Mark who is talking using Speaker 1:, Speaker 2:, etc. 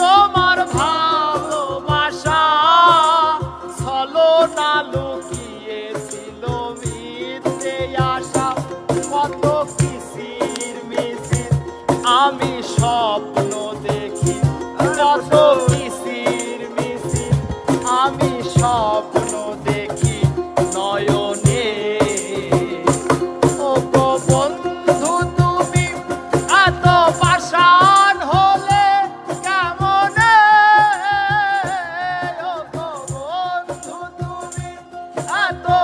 Speaker 1: তোমার ভালোবাসা ছলনা লুকিয়েছিল মিথ্যে আশা, কত কিসির মিছিল আমি স্বপ্ন দেখি, কত কিসির মিছিল আমি স্বপ্ন a todos.